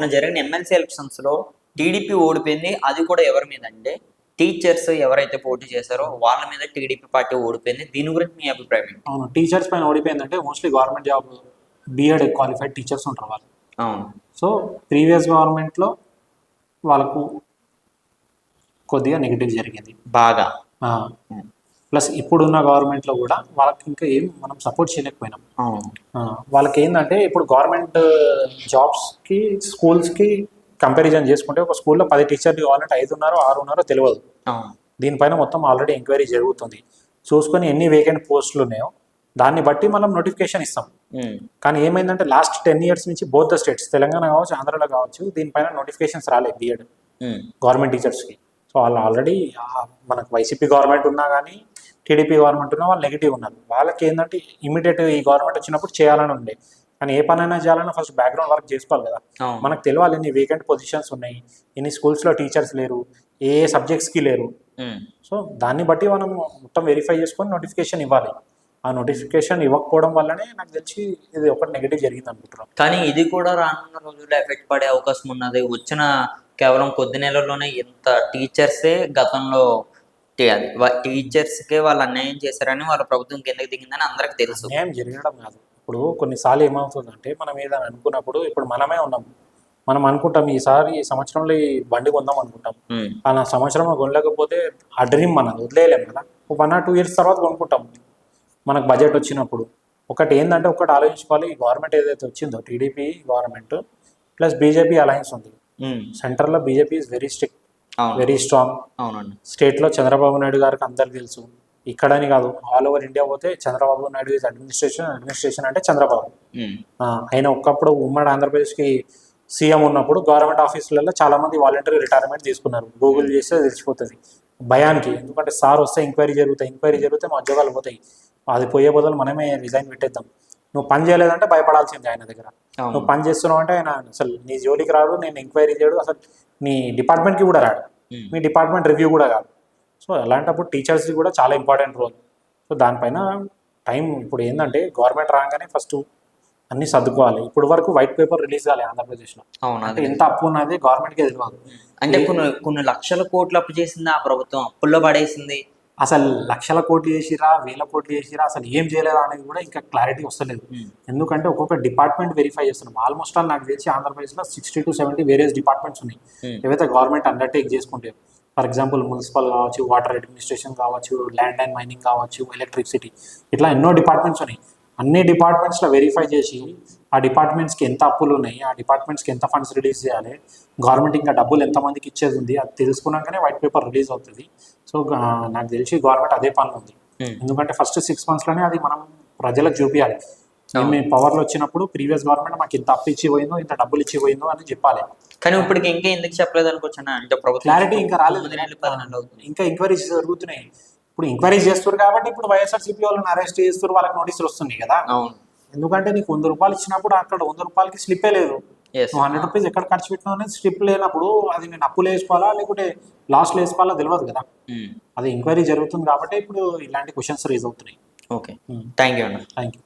మొన్న జరిగిన ఎమ్మెల్సీ ఎలక్షన్స్లో టీడీపీ ఓడిపోయింది. అది కూడా ఎవరి మీద అంటే టీచర్స్ ఎవరైతే పోటీ చేశారో వాళ్ళ మీద టీడీపీ పార్టీ ఓడిపోయింది. దీని గురించి మీ అభిప్రాయం ఏంటి? అవును. టీచర్స్ పైన ఓడిపోయిందంటే mostly government job BEd qualified teachers ఉంటారు వాళ్ళు. అవును. సో ప్రీవియస్ గవర్నమెంట్లో వాళ్ళకు కొద్దిగా నెగిటివ్ జరిగింది. బాగా. ప్లస్ ఇప్పుడున్న గవర్నమెంట్లో కూడా వాళ్ళకి ఇంకా ఏం మనం సపోర్ట్ చేయలేకపోయినాం. వాళ్ళకి ఏంటంటే ఇప్పుడు గవర్నమెంట్ జాబ్స్కి స్కూల్స్కి కంపారిజన్ చేసుకుంటే ఒక స్కూల్లో పది టీచర్లు కావాలంటే ఐదు ఉన్నారో ఆరు ఉన్నారో తెలియదు దీనిపైన మొత్తం ఆల్రెడీ ఎంక్వైరీ జరుగుతుంది. చూసుకొని ఎన్ని వేకెంట్ పోస్టులు ఉన్నాయో దాన్ని బట్టి మనం నోటిఫికేషన్ ఇస్తాం. కానీ ఏమైందంటే లాస్ట్ టెన్ ఇయర్స్ నుంచి బోత్ ద స్టేట్స్ తెలంగాణ కావచ్చు ఆంధ్రలో కావచ్చు దీనిపైన నోటిఫికేషన్స్ రాలేదు బిఎడ్ గవర్నమెంట్ టీచర్స్కి. సో వాళ్ళు ఆల్రెడీ మనకు వైసీపీ గవర్నమెంట్ ఉన్నా కానీ టీడీపీ గవర్నమెంట్ ఉన్నా వాళ్ళు నెగిటివ్ ఉన్నారు. వాళ్ళకి ఏంటంటే ఇమీడియట్ ఈ గవర్నమెంట్ వచ్చినప్పుడు చేయాలని ఉంది. కానీ ఏ పనైనా చేయాలన్నా ఫస్ట్ బ్యాక్గ్రౌండ్ వర్క్ చేసుకోవాలి కదా. మనకు తెలియాలి ఎన్ని వేకెంట్ పొజిషన్స్ ఉన్నాయి ఎన్ని స్కూల్స్లో టీచర్స్ లేరు ఏ ఏ సబ్జెక్ట్స్కి లేరు. సో దాన్ని బట్టి మనం మొత్తం వెరిఫై చేసుకొని నోటిఫికేషన్ ఇవ్వాలి. ఆ నోటిఫికేషన్ ఇవ్వకపోవడం వల్లనే నాకు తెలిసి ఇది ఒకటి నెగిటివ్ జరిగింది అనుకుంటున్నాను కానీ ఇది కూడా రానున్న రోజుల్లో ఎఫెక్ట్ పడే అవకాశం ఉన్నది. వచ్చిన కేవలం కొద్ది నెలల్లోనే ఇంత టీచర్సే గతంలో అది. వా- టీచర్స్కే వాళ్ళు అన్యాయం చేశారని వాళ్ళ ప్రభుత్వం కిందకి దిగిందని అందరికి తెలుసు. అన్యాయం జరగడం కాదు. ఇప్పుడు కొన్నిసార్లు ఏమవుతుందంటే మనం ఏదైనా అనుకున్నప్పుడు ఇప్పుడు మనమే ఉన్నాం. మనం అనుకుంటాం ఈసారి ఈ సంవత్సరంలో ఈ బండి కొందాం అనుకుంటాం. నా సంవత్సరంలో కొనలేకపోతే ఆ డ్రీమ్ మనది వదిలేయలేం కదా. ఒక వన్ ఆర్ టూ ఇయర్స్ తర్వాత కొనుక్కుంటాం. మనకు బడ్జెట్ వచ్చినప్పుడు. ఒకటి ఏంటంటే ఒకటి ఆలోచించుకోవాలి. ఈ గవర్నమెంట్ ఏదైతే వచ్చిందో TDP government plus BJP alliance ఉంది. సెంటర్లో BJP is very strict. Very strong అవునండి. స్టేట్లో చంద్రబాబు నాయుడు గారికి అందరికి తెలుసు. ఇక్కడని కాదు ఆల్ ఓవర్ ఇండియా పోతే Chandrababu Naidu is administration administration అంటే చంద్రబాబు. ఆయన ఒక్కప్పుడు ఉమ్మడి ఆంధ్రప్రదేశ్కి సీఎం ఉన్నప్పుడు గవర్నమెంట్ ఆఫీసులలో చాలా మంది వాలంటరీ రిటైర్మెంట్ తీసుకున్నారు. గూగుల్ చేస్తే తెలిసిపోతుంది. భయానికి. ఎందుకంటే సార్ వస్తే ఎంక్వైరీ జరుగుతాయి ఎంక్వైరీ జరిగితే మా ఉద్యోగాలు పోతాయి. అది పోయే బదులు మనమే రిజైన్ పెట్టేద్దాం. నువ్వు పని చేయలేదంటే భయపడాల్సిందే ఆయన దగ్గర. నువ్వు పని చేస్తున్నావు అంటే ఆయన అసలు నీ జోలికి రాడు నేను ఎంక్వైరీ చేయడు అసలు నీ డిపార్ట్మెంట్కి కూడా రాడు. మీ డిపార్ట్మెంట్ రివ్యూ కూడా కాదు. సో అలాంటప్పుడు టీచర్స్ది కూడా చాలా ఇంపార్టెంట్ రోల్. సో దానిపైన టైం ఇప్పుడు ఏంటంటే గవర్నమెంట్ రాగానే ఫస్ట్ అన్ని సర్దుకోవాలి. ఇప్పుడు వరకు వైట్ పేపర్ రిలీజ్ కాలే ఆంధ్రప్రదేశ్లో. అవును అంటే అది. ఎంత అప్పు ఉన్నది గవర్నమెంట్కి తెలియదు అంటే కొన్ని కొన్ని లక్షల కోట్లు అప్పు చేసింది ఆ ప్రభుత్వం. అప్పుల్లో పడేసింది. అసలు లక్షల కోట్లు చేసిరా వేల కోట్లు చేసిరా అసలు ఏం చేయలేదా అనేది కూడా ఇంకా క్లారిటీ వస్తలేదు. ఉమ్, ఎందుకంటే ఒక్కొక్క డిపార్ట్మెంట్ వెరిఫై చేస్తున్నాం. ఆల్మోస్ట్ ఆల్ నాకు తెలిసి ఆంధ్రప్రదేశ్లో sixty to seventy various departments ఉన్నాయి. ఉమ్, ఏవైతే గవర్నమెంట్ అండర్టేక్ చేసుకుంటే ఫర్ ఎగ్జాంపుల్ మున్సిపల్ కావచ్చు వాటర్ అడ్మినిస్ట్రేషన్ కావచ్చు ల్యాండ్ అండ్ మైనింగ్ కావచ్చు ఎలక్ట్రిసిటీ ఇట్లా ఎన్నో డిపార్ట్మెంట్స్ ఉన్నాయి. అన్ని డిపార్ట్మెంట్స్లో వెరిఫై చేసి ఆ డిపార్ట్మెంట్స్కి ఎంత అప్పులు ఉన్నాయి ఆ డిపార్ట్మెంట్స్కి ఎంత ఫండ్స్ రిలీజ్ చేయాలి గవర్నమెంట్ ఇంకా డబ్బులు ఎంతమందికి ఇచ్చేది ఉంది అది తెలుసుకున్నాకనే వైట్ పేపర్ రిలీజ్ అవుతుంది. సో నాకు తెలిసి గవర్నమెంట్ అదే పని ఉంది. ఉమ్, ఎందుకంటే ఫస్ట్ సిక్స్ మంత్స్లోనే అది మనం ప్రజలకు చూపించాలి మేము పవర్లో వచ్చినప్పుడు ప్రీవియస్ గవర్నమెంట్ మాకు ఇంత అప్పు ఇచ్చి పోయిందో ఇంత డబ్బులు ఇచ్చి పోయిందో అని చెప్పాలి. కానీ ఇప్పటికి ఇంకా ఎందుకు చెప్పలేదు అనుకోవచ్చు అంటే ప్రభుత్వం క్లారిటీ ఇంకా రాలేదు. ఇంకా ఎంక్వైరీస్ జరుగుతున్నాయి. ఇప్పుడు ఎంక్వైరీస్ చేస్తారు కాబట్టి ఇప్పుడు వైఎస్ఆర్సీపీ వాళ్ళని అరెస్ట్ చేస్తారు వాళ్ళకి నోటీసులు వస్తున్నాయి కదా. అవును. ఎందుకంటే నీకు వంద రూపాయలు ఇచ్చినప్పుడు అక్కడ వంద రూపాయలకి స్లిప్పే లేదు. నువ్వు హండ్రెడ్ రూపీస్ ఎక్కడ ఖర్చు పెట్టినావు అనేది స్లిప్ లేనప్పుడు అది నేను అప్పులు వేసుకోవాలా లేకుంటే లాస్ట్లో వేసుకోవాలా తెలియదు కదా. అది ఎంక్వైరీ జరుగుతుంది కాబట్టి ఇప్పుడు ఇలాంటి క్వశ్చన్స్ రేజ్ అవుతున్నాయి. ఓకే థ్యాంక్ యూ అన్న. Thank you